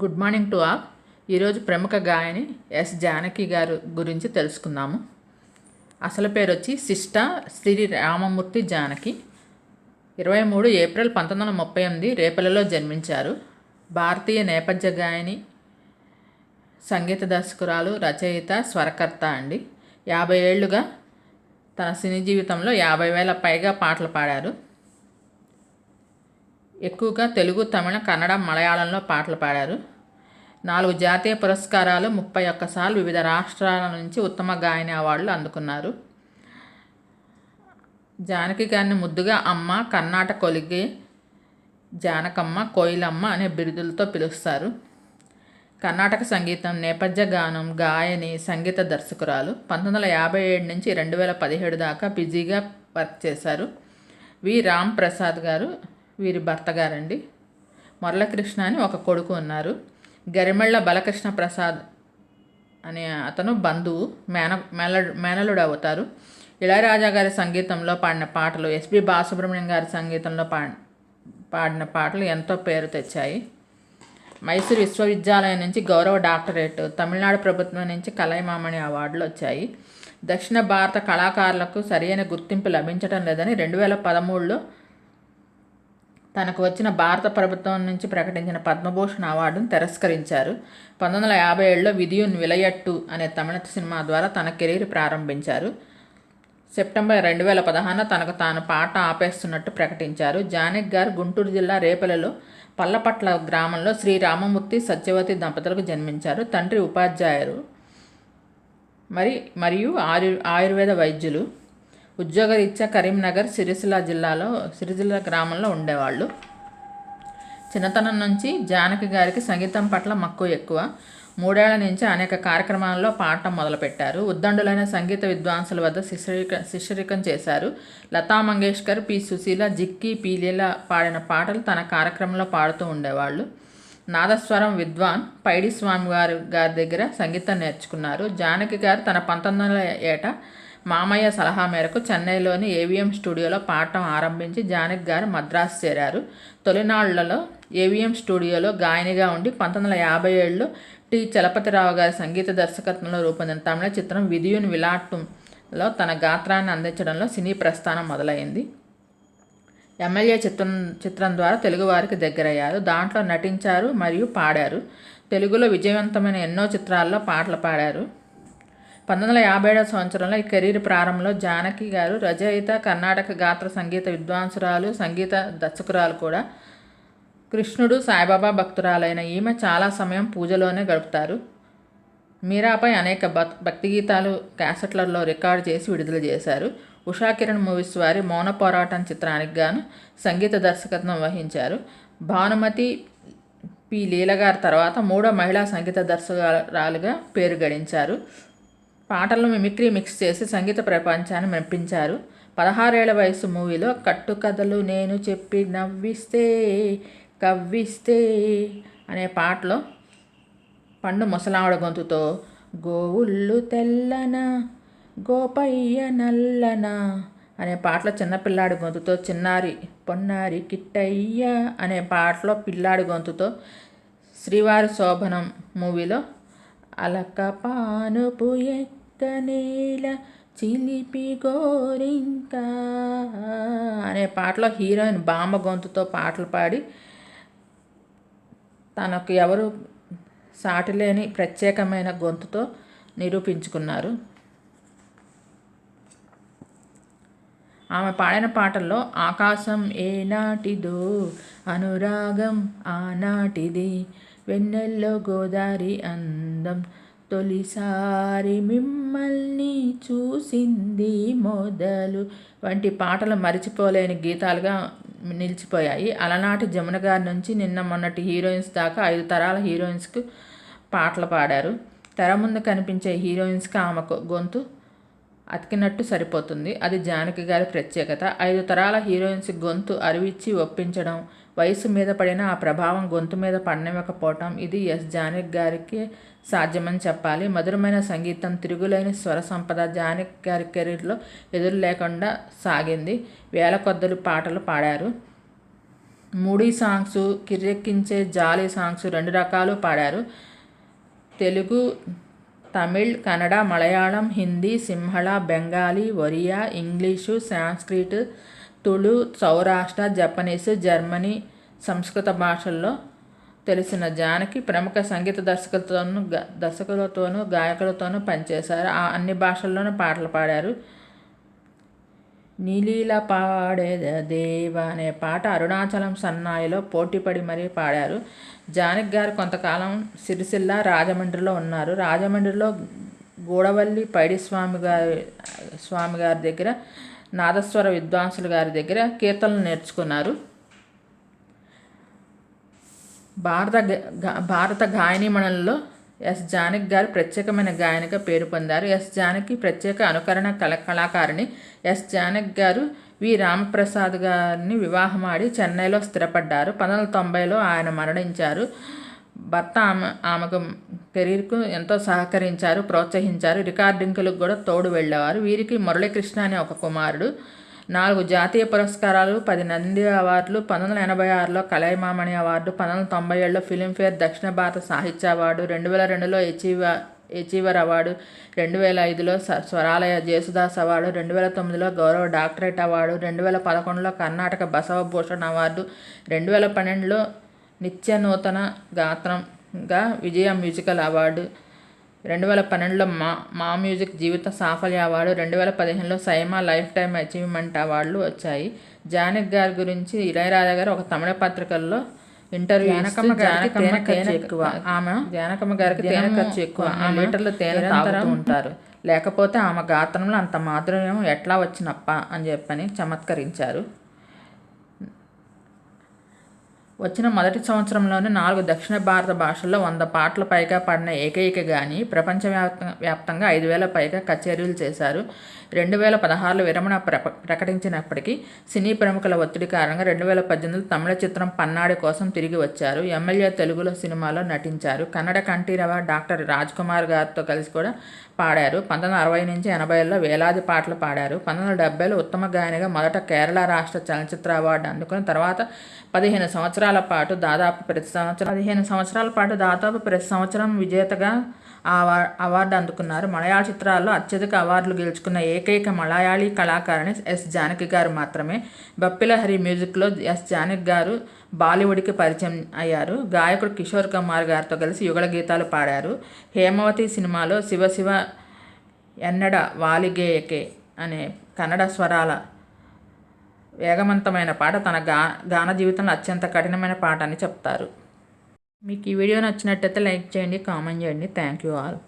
Good morning to all. ఈరోజు ప్రముఖ గాయని ఎస్ జానకి గారు గురించి తెలుసుకుందాము. అసలు పేరు వచ్చి సిస్ట శ్రీ రామమూర్తి జానకి. ఇరవై మూడు ఏప్రిల్ పంతొమ్మిది వందల ముప్పై ఎనిమిది రేపలలో జన్మించారు. భారతీయ నేపథ్య గాయని సంగీత దర్శకురాలు రచయిత స్వరకర్త అండి. యాభై ఏళ్ళుగా తన సినీ జీవితంలో యాభై వేల పైగా పాటలు పాడారు. ఎక్కువగా తెలుగు తమిళ కన్నడ మలయాళంలో పాటలు పాడారు. నాలుగు జాతీయ పురస్కారాలు ముప్పై ఒక్కసార్లు వివిధ రాష్ట్రాల నుంచి ఉత్తమ గాయని అవార్డులు అందుకున్నారు. జానకి గారిని ముద్దుగా అమ్మ కర్ణాటక కొలిగి జానకమ్మ కోయిలమ్మ అనే బిరుదులతో పిలుస్తారు. కర్ణాటక సంగీతం నేపథ్య గానం గాయని సంగీత దర్శకురాలు. పంతొమ్మిది వందల యాభై ఏడు నుంచి రెండు వేల పదిహేడు దాకా బిజీగా వర్క్ చేశారు. వి. రామ్ ప్రసాద్ గారు వీరి భర్త గారండి. మురళకృష్ణ అని ఒక కొడుకు ఉన్నారు. గరిమళ్ళ బలకృష్ణ ప్రసాద్ అనే అతను బంధువు మేన మేన మేనలుడు అవుతారు ఇళయరాజా గారి సంగీతంలో పాడిన పాటలు ఎస్పి బాలసుబ్రహ్మణ్యం గారి సంగీతంలో పా పాడిన పాటలు ఎంతో పేరు తెచ్చాయి. మైసూరు విశ్వవిద్యాలయం నుంచి గౌరవ డాక్టరేట్ తమిళనాడు ప్రభుత్వం నుంచి కలైమామణి అవార్డులు వచ్చాయి. దక్షిణ భారత కళాకారులకు సరైన గుర్తింపు లభించడం లేదని రెండు వేల పదమూడులో తనకు వచ్చిన భారత ప్రభుత్వం నుంచి ప్రకటించిన పద్మభూషణ్ అవార్డును తిరస్కరించారు. పంతొమ్మిది వందల యాభై ఏడులో విధియున్ విలయట్టు అనే తమిళ సినిమా ద్వారా తన కెరీర్ ప్రారంభించారు. సెప్టెంబర్ రెండు వేల పదహారున తనకు తాను పాట ఆపేస్తున్నట్టు ప్రకటించారు. జానక్ గారు గుంటూరు జిల్లా రేపలలో పల్లపట్ల గ్రామంలో శ్రీ రామమూర్తి సత్యవతి దంపతులకు జన్మించారు. తండ్రి ఉపాధ్యాయులు. మరి మరియు ఆయు ఆయుర్వేద వైద్యులు. ఉద్యోగరీత్యా కరీంనగర్ సిరిసిల్ల జిల్లాలో సిరిసిల్ల గ్రామంలో ఉండేవాళ్ళు. చిన్నతనం నుంచి జానకి గారికి సంగీతం పట్ల మక్కువ ఎక్కువ. మూడేళ్ళ నుంచి అనేక కార్యక్రమాల్లో పాడటం మొదలుపెట్టారు. ఉద్దండులైన సంగీత విద్వాంసుల వద్ద శిష్యరిక శిష్యరికం చేశారు. లతా మంగేష్కర్ పి సుశీల జిక్కి పీలీల పాడిన పాటలు తన కార్యక్రమంలో పాడుతూ ఉండేవాళ్ళు. నాదస్వరం విద్వాన్ పైడి స్వామి గారు గారి దగ్గర సంగీతం నేర్చుకున్నారు. జానకి గారు తన పంతొమ్మిది వందల ఏట మామయ్య సలహా మేరకు చెన్నైలోని ఏవిఎం స్టూడియోలో పాఠం ఆరంభించి జానక్ గారు మద్రాసు చేరారు. తొలినాళ్ళలో ఏవిఎం స్టూడియోలో గాయనిగా ఉండి పంతొమ్మిది వందల యాభై ఏడులో టి. చలపతిరావు గారి సంగీత దర్శకత్వంలో రూపొందిన తమిళ చిత్రం విధియున్ విలాట్టులో తన గాత్రాన్ని అందించడంలో సినీ ప్రస్థానం మొదలైంది. ఎమ్మెల్యే చిత్రం చిత్రం ద్వారా తెలుగువారికి దగ్గరయ్యారు. దాంట్లో నటించారు మరియు పాడారు. తెలుగులో విజయవంతమైన ఎన్నో చిత్రాల్లో పాటలు పాడారు. పంతొమ్మిది వందల యాభై ఏడవ సంవత్సరంలో ఈ కెరీర్ ప్రారంభంలో జానకి గారు రచయిత కర్ణాటక గాత్ర సంగీత విద్వాంసురాలు సంగీత దర్శకురాలు కూడా. కృష్ణుడు సాయిబాబా భక్తురాలైన ఈమె చాలా సమయం పూజలోనే గడుపుతారు. మీరాపై అనేక భక్తి గీతాలు క్యాసెట్లలో రికార్డు చేసి విడుదల చేశారు. ఉషా కిరణ్ మూవీస్ వారి మౌన పోరాటం చిత్రానికి గాను సంగీత దర్శకత్వం వహించారు. భానుమతి పి. లీల గారి తర్వాత మూడో మహిళా సంగీత దర్శకురాలుగా పేరు గడించారు. పాటలను మిమిక్రీ మిక్స్ చేసి సంగీత ప్రపంచాన్ని మెప్పించారు. పదహారేళ్ళ వయసు మూవీలో కట్టుకథలు నేను చెప్పి నవ్విస్తే కవ్విస్తే అనే పాటలో పండు ముసలావిడ గొంతుతో గోవుళ్ళు తెల్లన గోపయ్య నల్లన అనే పాటలో చిన్నపిల్లాడి గొంతుతో చిన్నారి పొన్నారి కిట్టయ్య అనే పాటలో పిల్లాడి గొంతుతో శ్రీవారి శోభనం మూవీలో అలక పానుపు ఎక్కనేల చిలిపి గోరింక అనే పాటలో హీరోయిన్ బామ్మ గొంతుతో పాటలు పాడి తనకు ఎవరు సాటిలేని ప్రత్యేకమైన గొంతుతో నిరూపించుకున్నారు. ఆమె పాడిన పాటల్లో ఆకాశం ఏనాటిదో అనురాగం ఆనాటిది వెన్నెల్లో గోదారి అందం తొలిసారి మిమ్మల్ని చూసింది మొదలు. వంటి పాటలు మరిచిపోలేని గీతాలుగా నిలిచిపోయాయి. అలనాటి జమున గారి నుంచి నిన్న మొన్నటి హీరోయిన్స్ దాకా ఐదు తరాల హీరోయిన్స్కు పాటలు పాడారు. తెర ముందు కనిపించే హీరోయిన్స్కి ఆమె గొంతు అతికినట్టు సరిపోతుంది. అది జానకి గారి ప్రత్యేకత. ఐదు తరాల హీరోయిన్స్ గొంతు అరివిచ్చి ఒప్పించడం వయసు మీద పడిన ఆ ప్రభావం గొంతు మీద పడనివ్వకపోవటం ఇది ఎస్ జానకి గారికి సాధ్యమని చెప్పాలి. మధురమైన సంగీతం తిరుగులేని స్వర సంపద జానకి గారి కెరీర్లో ఎదురు లేకుండా సాగింది. వేల కొద్దలు పాటలు పాడారు. మూడీ సాంగ్స్ కిర్రెక్కించే జాలీ సాంగ్స్ రెండు రకాలు పాడారు. Telugu Tamil Kannada Malayalam Hindi Sinhala Bengali Oriya English Sanskrit Tulu Saurashtra Japanese Germany Sanskrit భాషల్లో తెలిసిన జానకి ప్రముఖ సంగీత దర్శకులతోనూ దర్శకులతోనూ గాయకులతోనూ పనిచేశారు. ఆ అన్ని భాషల్లోనూ పాటలు పాడారు. నీలీల పాడేద దేవ అనే పాట అరుణాచలం సన్నాయిలో పోటీపడి మరీ పాడారు. జానక్ గారు కొంతకాలం సిరిసిల్ల రాజమండ్రిలో ఉన్నారు. రాజమండ్రిలో గూడవల్లి పైడి స్వామి గారి స్వామి గారి దగ్గర నాదస్వర విద్వాంసుల గారి దగ్గర కీర్తనలు నేర్చుకున్నారు. భారత భారత గాయని మండలిలో ఎస్ జానకి గారు ప్రత్యేకమైన గాయనిగా పేరు పొందారు. ఎస్ జానకి ప్రత్యేక అనుకరణ కళ కళాకారిణి. ఎస్ జానక్ గారు వి. రామప్రసాద్ గారిని వివాహమాడి చెన్నైలో స్థిరపడ్డారు. పంతొమ్మిది వందల తొంభైలో ఆయన మరణించారు. భర్త ఆమె ఆమెకు కెరీర్కు ఎంతో సహకరించారు ప్రోత్సహించారు. రికార్డింగ్లకు కూడా తోడు వెళ్ళేవారు. వీరికి మురళీకృష్ణ అనే ఒక కుమారుడు. నాలుగు జాతీయ పురస్కారాలు పది నంది అవార్డులు పంతొమ్మిది వందల ఎనభై ఆరులో కలైమామణి అవార్డు పంతొమ్మిది వందల తొంభై ఏడులో ఫిలింఫేర్ దక్షిణ భారత సాహిత్య అవార్డు రెండు వేల రెండులో ఎచీవ ఎచీవర్ అవార్డు రెండు వేల ఐదులో స్వరాలయ జేసుదాస్ అవార్డు రెండు వేల తొమ్మిదిలో గౌరవ డాక్టరేట్ అవార్డు రెండు వేల పదకొండులో కర్ణాటక బసవభూషణ్ అవార్డు రెండు వేల పన్నెండులో నిత్య నూతన గాత్రంగా విజయ మ్యూజికల్ అవార్డు రెండు వేల పన్నెండులో మా మా మ్యూజిక్ జీవిత సాఫల్య అవార్డు రెండు వేల పదిహేనులో సైమా లైఫ్ టైమ్ అచీవ్మెంట్ అవార్డులు వచ్చాయి. జానక్ గారి గురించి ఇళయరాజా గారు ఒక తమిళ పత్రికల్లో ఇంటర్వ్యూ జానకమ్మ గారికి తేనె ఖర్చు ఎక్కువ. ఆమె జానకమ్మ గారికి తేనె ఖర్చు ఎక్కువ. ఆ లీటర్లు తేనె తాగుతూ ఉంటారు. లేకపోతే ఆమె గాత్రంలో అంత మాధుర్యం ఎట్లా వచ్చినప్ప అని చెప్పని చమత్కరించారు. వచ్చిన మొదటి సంవత్సరంలోనే నాలుగు దక్షిణ భారత భాషల్లో వంద పాటలు పైగా పాడిన ఏకైక గాని ప్రపంచవ్యాప్త వ్యాప్తంగా ఐదు వేల పైగా కచేరీలు చేశారు. రెండు వేల పదహారులో విరమణ ప్ర ప్రకటించినప్పటికీ సినీ ప్రముఖుల ఒత్తిడి కారణంగా రెండు వేల పద్దెనిమిది తమిళ చిత్రం పన్నాడి కోసం తిరిగి వచ్చారు. ఎమ్మెల్యే తెలుగులో సినిమాలో నటించారు. కన్నడ కంఠీరవ డాక్టర్ రాజ్ కుమార్ గారితో కలిసి కూడా పాడారు. పంతొమ్మిది అరవై నుంచి ఎనభైలో వేలాది పాటలు పాడారు. పంతొమ్మిది వందల డెబ్బైలో ఉత్తమ గాయనిగా మొదట కేరళ రాష్ట్ర చలనచిత్ర అవార్డు అందుకుని తర్వాత పదిహేను సంవత్సరాల పాటు దాదాపు ప్రతి సంవత్సరం పదిహేను సంవత్సరాల పాటు దాదాపు ప్రతి సంవత్సరం విజేతగా అవార్డు అందుకున్నారు. మలయాళ చిత్రాల్లో అత్యధిక అవార్డులు గెలుచుకున్న ఏకైక మలయాళీ కళాకారిణి ఎస్ జానకి గారు మాత్రమే. బప్పిలహరి మ్యూజిక్లో ఎస్ జానకి గారు బాలీవుడ్కి పరిచయం అయ్యారు. గాయకుడు కిషోర్ కుమార్ గారితో కలిసి యుగళ గీతాలు పాడారు. హేమవతి సినిమాలో శివ శివ ఎన్నడ వాలిగేయకే అనే కన్నడ స్వరాల వేగవంతమైన పాట తన గా గాన జీవితంలో అత్యంత కఠినమైన పాట అని చెప్తారు. మీకు ఈ వీడియో నచ్చినట్టయితే లైక్ చేయండి కామెంట్ చేయండి. Thank you all